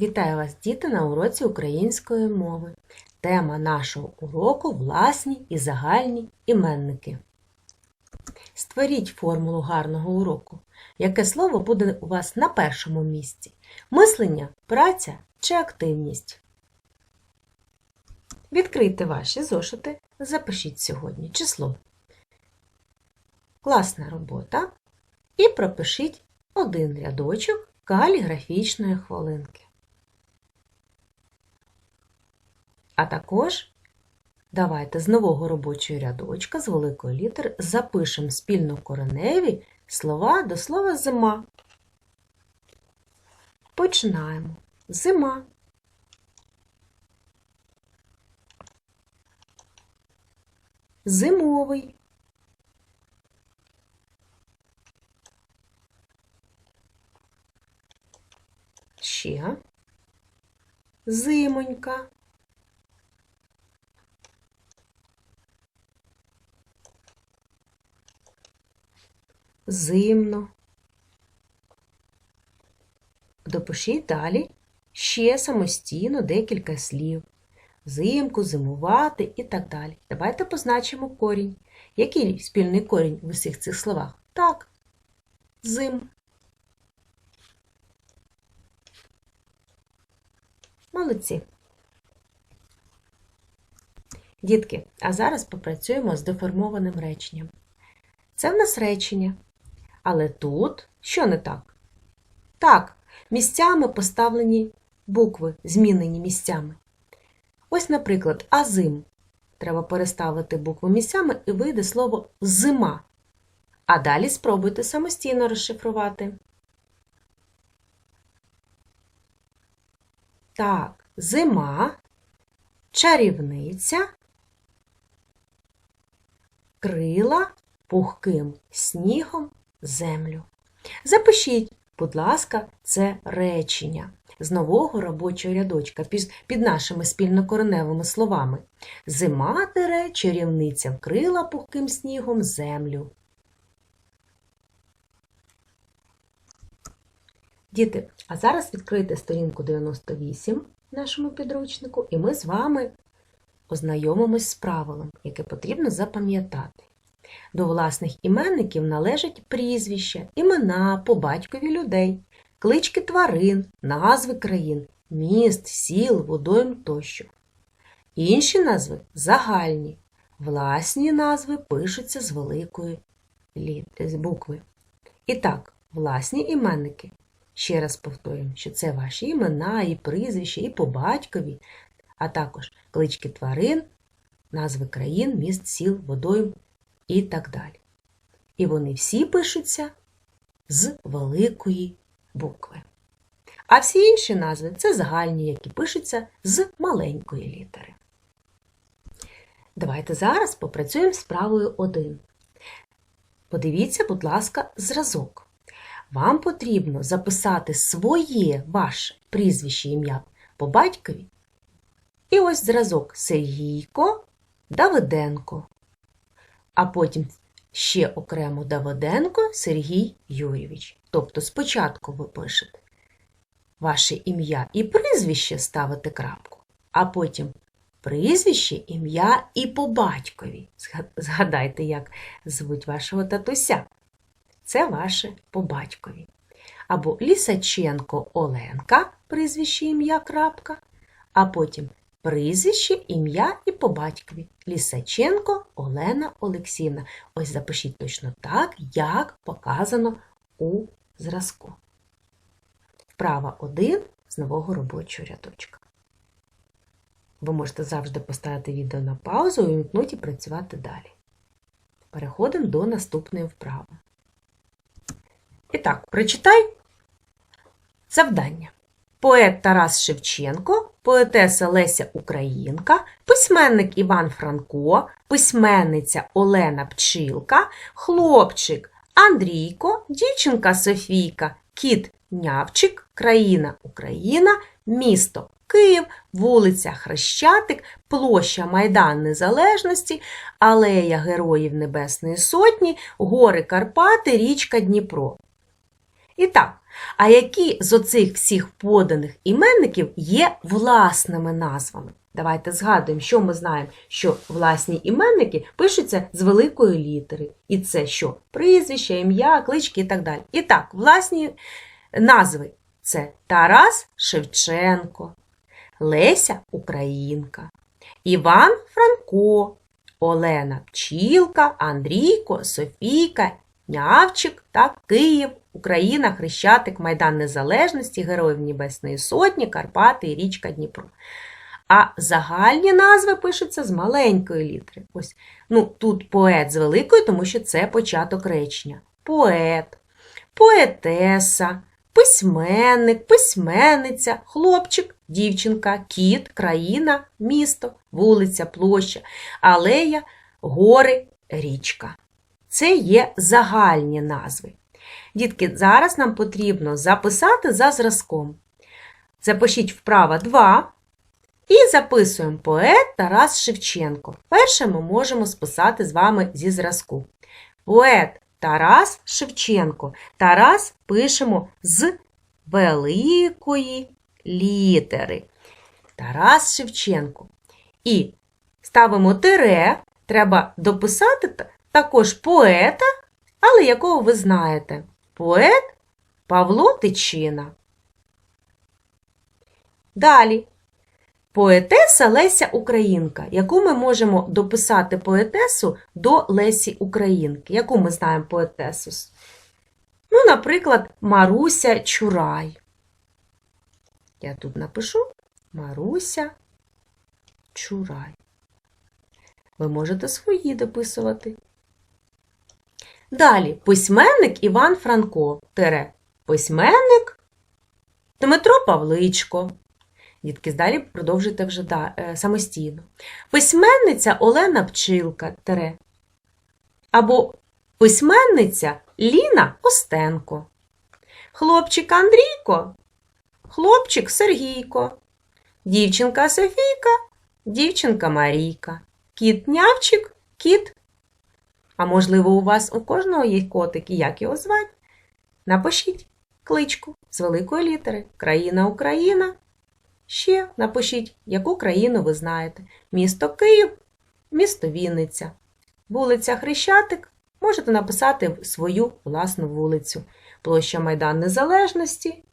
Вітаю вас, діти, на уроці української мови. Тема нашого уроку власні і загальні іменники. Створіть формулу гарного уроку. Яке слово буде у вас на першому місці? Мислення, праця чи активність? Відкрийте ваші зошити, запишіть сьогодні число. Класна робота. І пропишіть один рядочок каліграфічної хвилинки. А також давайте з нового робочого рядочка з великої літери запишемо спільно кореневі слова до слова зима. Починаємо. Зима. Зимовий. Ще. Зимонька. Зимно. Допишіть далі ще самостійно декілька слів. Взимку, зимувати і так далі. Давайте позначимо корінь. Який спільний корінь в усіх цих словах? Так, зим. Молодці. Дітки, а зараз попрацюємо з деформованим реченням. Це в нас речення. Але тут що не так? Так, місцями поставлені букви, змінені місцями. Ось, наприклад, азим. Треба переставити букву місцями і вийде слово зима. А далі спробуйте самостійно розшифрувати. Так, зима, чарівниця, крила пухким снігом землю. Запишіть, будь ласка, це речення з нового робочого рядочка під, нашими спільнокореневими словами. Зима тере, чарівниця вкрила пухким снігом землю. Діти, а зараз відкрийте сторінку 98 в нашому підручнику, і ми з вами ознайомимось з правилом, яке потрібно запам'ятати. До власних іменників належать прізвища, імена по батькові людей, клички тварин, назви країн, міст, сіл, водойм тощо. Інші назви загальні. Власні назви пишуться з великої букви. І так, власні іменники. Ще раз повторюємо, що це ваші імена, і прізвища, і по батькові, а також клички тварин, назви країн, міст, сіл, водойм і так далі. І вони всі пишуться з великої букви. А всі інші назви це загальні, які пишуться з маленької літери. Давайте зараз попрацюємо з правою 1. Подивіться, будь ласка, зразок. Вам потрібно записати своє ваше прізвище ім'я по батькові. І ось зразок Сергійко Давиденко. А потім ще окремо Давиденко Сергій Юрійович. Тобто спочатку ви пишете ваше ім'я і прізвище ставите крапку, а потім прізвище, ім'я і по батькові. Згадайте, як звуть вашого татуся. Це ваше по батькові. Або Лісаченко Оленка, прізвище ім'я крапка, а потім прізвище, ім'я і по батькові. Лісаченко Олена Олексіївна. Ось запишіть точно так, як показано у зразку. Вправа 1 з нового робочого рядочка. Ви можете завжди поставити відео на паузу і вімкнути і працювати далі. Переходимо до наступної вправи. І так, прочитай завдання. Поет Тарас Шевченко, поетеса Леся Українка, письменник Іван Франко, письменниця Олена Пчилка, хлопчик Андрійко, дівчинка Софійка, кіт Нявчик, країна Україна, місто Київ, вулиця Хрещатик, площа Майдан Незалежності, Алея Героїв Небесної Сотні, гори Карпати, річка Дніпро. І так, А які з оцих всіх поданих іменників є власними назвами? Давайте згадуємо, що ми знаємо, що власні іменники пишуться з великої літери. І це що? Прізвище, ім'я, клички і так далі. І так, власні назви це Тарас Шевченко, Леся Українка, Іван Франко, Олена Пчілка, Андрійко, Софійка, Нявчик та Київ, Україна, Хрещатик, Майдан Незалежності, Героїв Небесної Сотні, Карпати і річка Дніпро. А загальні назви пишуться з маленької літери. Ось, ну, тут поет з великої, тому що це початок речення. Поет, поетеса, письменник, письменниця, хлопчик, дівчинка, кіт, країна, місто, вулиця, площа, алея, гори, річка. Це є загальні назви. Дітки, зараз нам потрібно записати за зразком. Запишіть вправо 2 і записуємо поет Тарас Шевченко. Перше ми можемо списати з вами зі зразку. Поет Тарас Шевченко. Тарас пишемо з великої літери. Тарас Шевченко. І ставимо тире. Треба дописати також поета, але якого ви знаєте. Поет Павло Тичина. Далі. Поетеса Леся Українка, яку ми можемо дописати поетесу до Лесі Українки. Яку ми знаємо поетесу? Ну, наприклад, Маруся Чурай. Я тут напишу Маруся Чурай. Ви можете свої дописувати. Далі письменник Іван Франко. Тере. Письменник Дмитро Павличко. Дітки, далі продовжуйте вже да, е, самостійно. Письменниця Олена Пчилка. Тере. Або письменниця Ліна Остенко. Хлопчик Андрійко. Хлопчик Сергійко. Дівчинка Софійка. Дівчинка Марійка. Кіт Нявчик. Кіт. А можливо, у вас у кожного є котик, і як його звати? Напишіть кличку з великої літери. Країна Україна. Ще напишіть, яку країну ви знаєте. Місто Київ, місто Вінниця. Вулиця Хрещатик. Можете написати свою власну вулицю. Площа Майдан Незалежності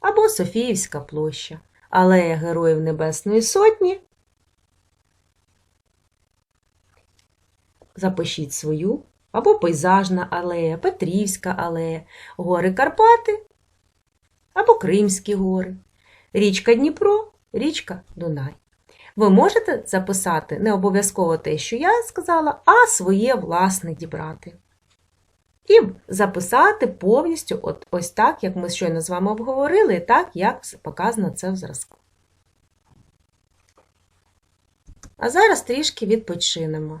або Софіївська площа. Алея Героїв Небесної Сотні. Запишіть свою. Або пейзажна алея, Петрівська алея, гори Карпати або Кримські гори. Річка Дніпро, річка Дунай. Ви можете записати не обов'язково те, що я сказала, а своє власне дібрати. І записати повністю от, ось так, як ми щойно з вами обговорили, і так, як показано це в зразку. А зараз трішки відпочинемо.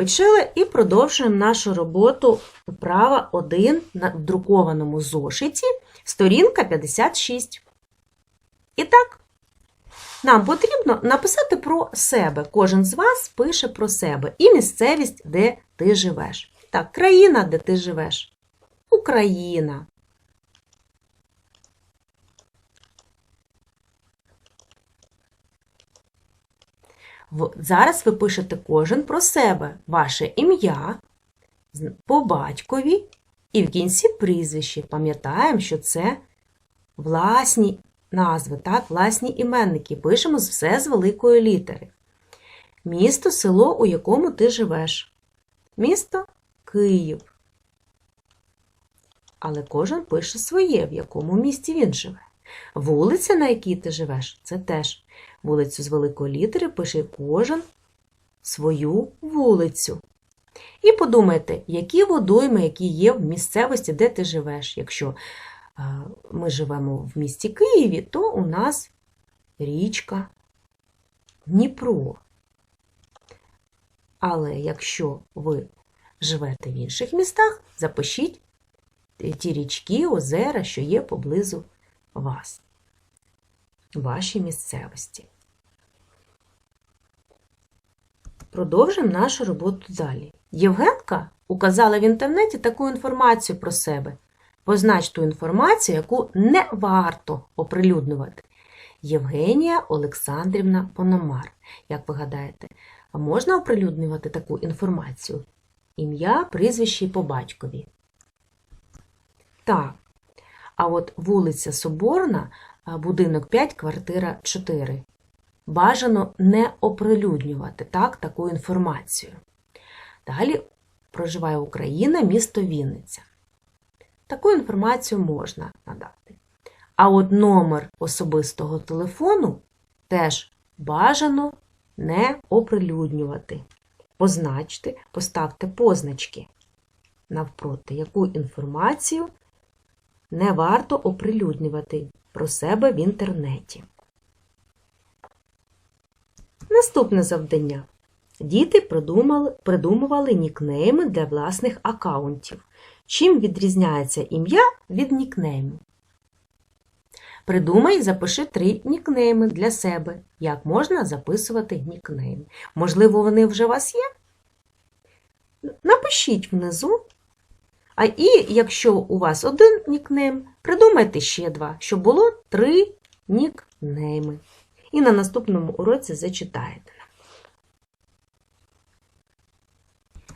Відпочили і продовжуємо нашу роботу вправа 1 на друкованому зошиті, сторінка 56. І так, нам потрібно написати про себе. Кожен з вас пише про себе і місцевість, де ти живеш. Так, країна, де ти живеш. Україна. Зараз ви пишете кожен про себе, ваше ім'я по батькові і в кінці прізвище. Пам'ятаємо, що це власні назви, так, власні іменники. Пишемо все з великої літери. Місто, село, у якому ти живеш. Місто Київ. Але кожен пише своє, в якому місті він живе. Вулиця, на якій ти живеш, це теж вулицю з великої літери пише кожен свою вулицю. І подумайте, які водойми, які є в місцевості, де ти живеш. Якщо е, ми живемо в місті Києві, то у нас річка Дніпро. Але якщо ви живете в інших містах, запишіть ті річки, озера, що є поблизу вас, вашій місцевості. Продовжимо нашу роботу далі. Євгенка указала в інтернеті таку інформацію про себе. Познач ту інформацію, яку не варто оприлюднювати. Євгенія Олександрівна Пономар. Як ви гадаєте, можна оприлюднювати таку інформацію? Ім'я, прізвище по батькові. Так. А от вулиця Соборна, будинок 5, квартира 4. Бажано не оприлюднювати так, таку інформацію. Далі проживає Україна, місто Вінниця. Таку інформацію можна надати. А от номер особистого телефону теж бажано не оприлюднювати. Позначте, поставте позначки навпроти, яку інформацію не варто оприлюднювати про себе в інтернеті. Наступне завдання. Діти придумали, придумували нікнейми для власних акаунтів. Чим відрізняється ім'я від нікнейму? Придумай і запиши три нікнейми для себе. Як можна записувати нікнейми? Можливо, вони вже у вас є? Напишіть внизу. А і якщо у вас один нікнейм, придумайте ще два, щоб було три нікнейми. І на наступному уроці зачитаєте.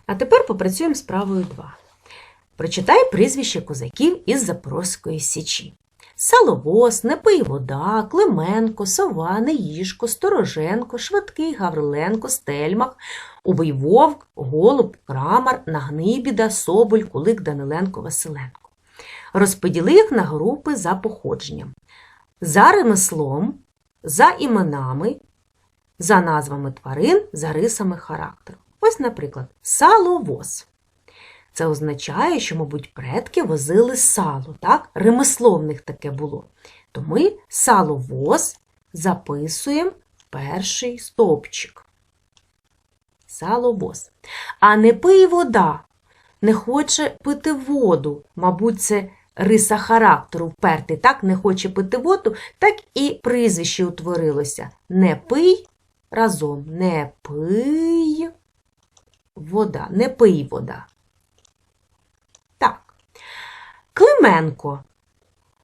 А тепер попрацюємо з правою 2. Прочитай прізвище козаків із Запорозької січі. Саловоз, Непий вода, Клименко, Сова, Неїшко, Стороженко, Швидкий, Гавриленко, Стельмах, Убий Вовк, Голуб, Крамар, Нагнибіда, Соболь, Кулик, Даниленко, Василенко. Розподіли їх на групи за походженням. За ремеслом, за іменами, за назвами тварин, за рисами характеру. Ось, наприклад, саловоз. Це означає, що, мабуть, предки возили сало, так? Ремесло в них таке було. То ми саловоз записуємо в перший стовпчик. Саловоз. А не пий вода, не хоче пити воду. Мабуть, це риса характеру впертий, так не хоче пити воду, так і прізвище утворилося. Не пий разом, не пий вода, не пий вода. Так. Клименко.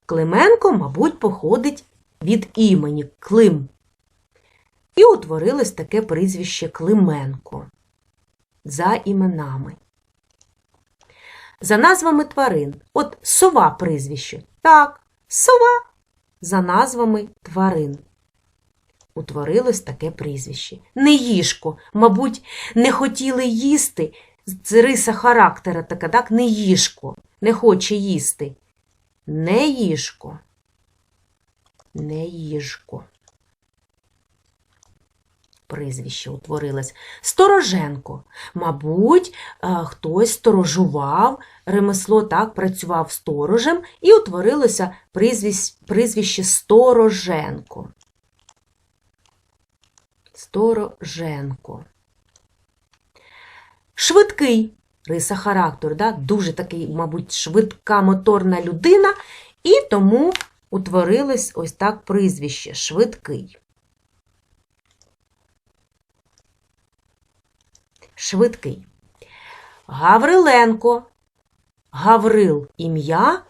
Клименко, мабуть, походить від імені Клим. І утворилось таке прізвище Клименко за іменами. За назвами тварин. От сова прізвище. Так, сова за назвами тварин. Утворилось таке прізвище. Неїжко, мабуть, не хотіли їсти. Це риса характера така, так? Неїжко, не хоче їсти. Неїжко. Неїжко. Прізвище утворилось. Стороженко. Мабуть, е, хтось сторожував, ремесло так працював сторожем і утворилося прізвище Стороженко. Стороженко. Швидкий риса характеру, да? дуже такий, мабуть, швидка моторна людина, і тому утворилось ось так прізвище швидкий. Швидкий. Гавриленко. Гаврил ім'я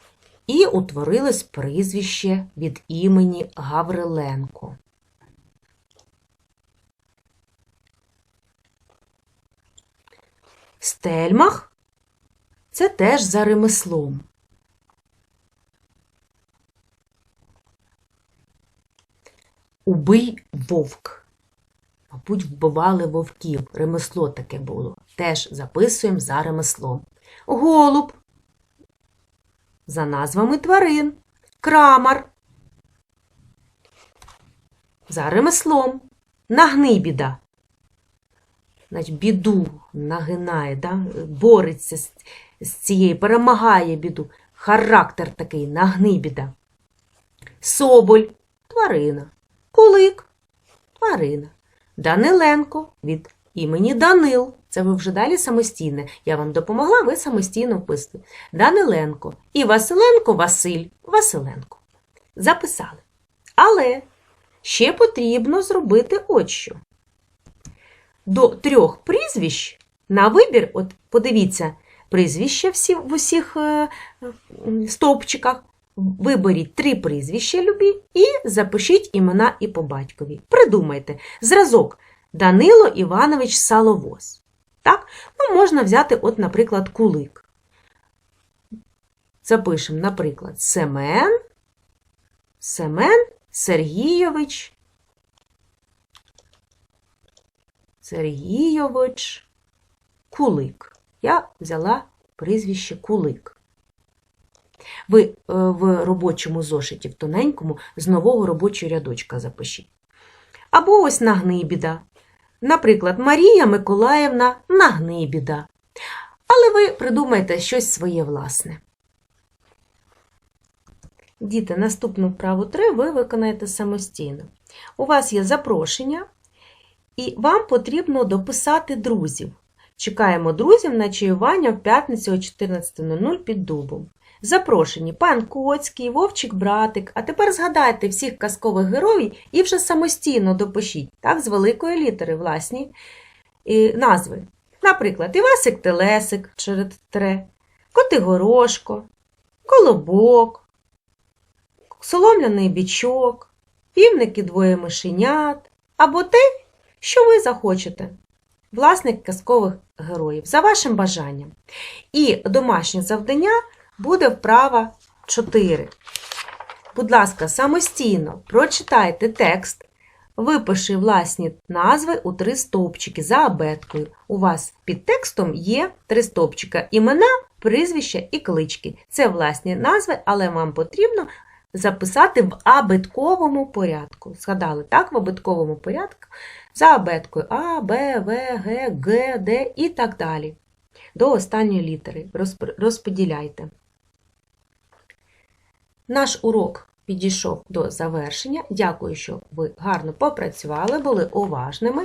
і утворилось прізвище від імені Гавриленко. Стельмах це теж за ремеслом. Убий вовк. Мабуть, вбивали вовків. Ремесло таке було. Теж записуємо за ремеслом. Голуб. За назвами тварин. Крамар. За ремеслом. Нагнибіда. Значить, біду нагинає, да? бореться з, з цією, перемагає біду. Характер такий нагнибіда. Соболь тварина. Кулик тварина. Даниленко від імені Данил. Це ви вже далі самостійне. Я вам допомогла, ви самостійно вписуєте. Даниленко. І Василенко Василь Василенко. Записали. Але ще потрібно зробити от що. До трьох прізвищ на вибір, от подивіться, прізвища всі, в усіх е, стовпчиках. Виберіть три прізвища любі і запишіть імена і по батькові. Придумайте зразок Данило Іванович Саловоз. Так? Ну, можна взяти, от, наприклад, кулик. Запишемо, наприклад, Семен, Семен Сергійович, Сергійович Кулик. Я взяла прізвище Кулик. Ви е, в робочому зошиті в тоненькому з нового робочого рядочка запишіть. Або ось Нагнибіда. Наприклад, Марія Миколаївна Нагнибіда. Але ви придумайте щось своє власне. Діти, наступну вправу 3 ви виконаєте самостійно. У вас є запрошення, і вам потрібно дописати друзів. Чекаємо друзів на чаювання в п'ятницю о 14.00 під дубом. Запрошені пан Коцький, Вовчик Братик. А тепер згадайте всіх казкових героїв і вже самостійно допишіть, так, з великої літери власні і назви. Наприклад, Івасик Телесик через Котигорошко, Колобок, Соломляний бічок, півники двоє мишенят або те, що ви захочете. Власник казкових героїв за вашим бажанням. І домашнє завдання буде вправа 4. Будь ласка, самостійно прочитайте текст, випиши власні назви у три стовпчики за абеткою. У вас під текстом є три стовпчика імена, прізвища і клички. Це власні назви, але вам потрібно записати в абетковому порядку. Згадали, так, в абетковому порядку за абеткою А, Б, В, Г, Г, Д і так далі. До останньої літери розподіляйте. Наш урок підійшов до завершення. Дякую, що ви гарно попрацювали, були уважними.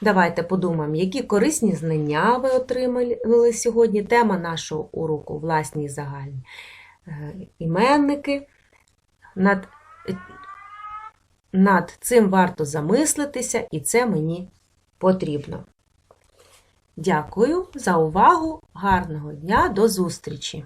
Давайте подумаємо, які корисні знання ви отримали сьогодні. Тема нашого уроку власні загальні е, іменники. Над, над цим варто замислитися, і це мені потрібно. Дякую за увагу. Гарного дня, до зустрічі!